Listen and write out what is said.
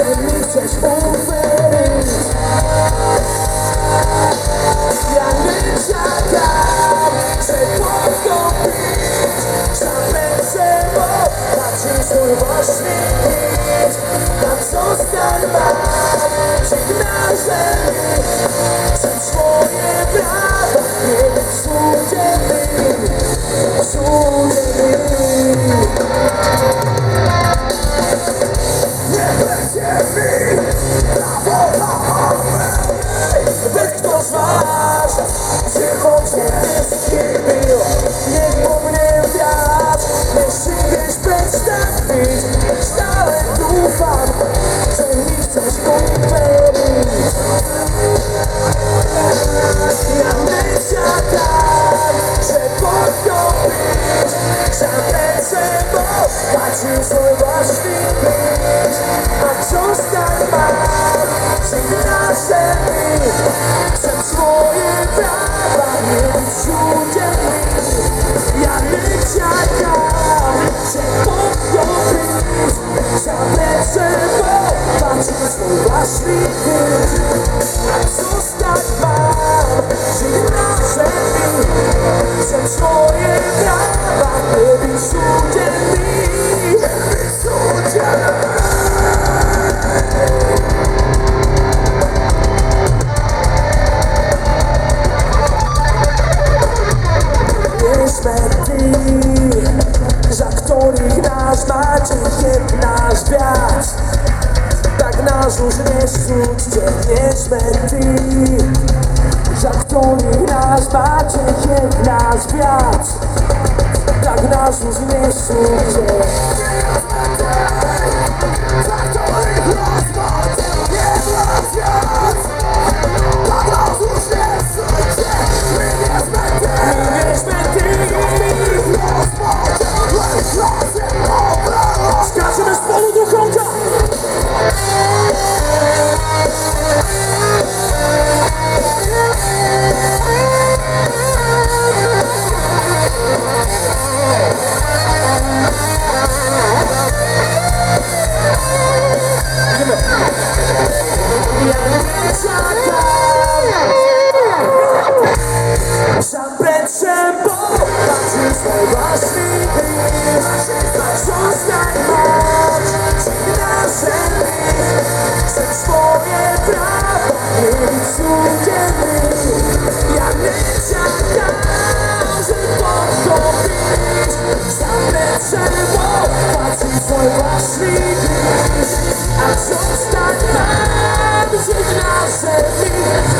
Muszę mi coś Ja nie czekam, że postąpić Zapędzę, bo patrzę swój własny you so lost in me. reszut ciebie ty. Za których nas bacie się w nas wiatr? Tak nas już nie sudzie Za których nas bacie I don't start my decision, I'll set me.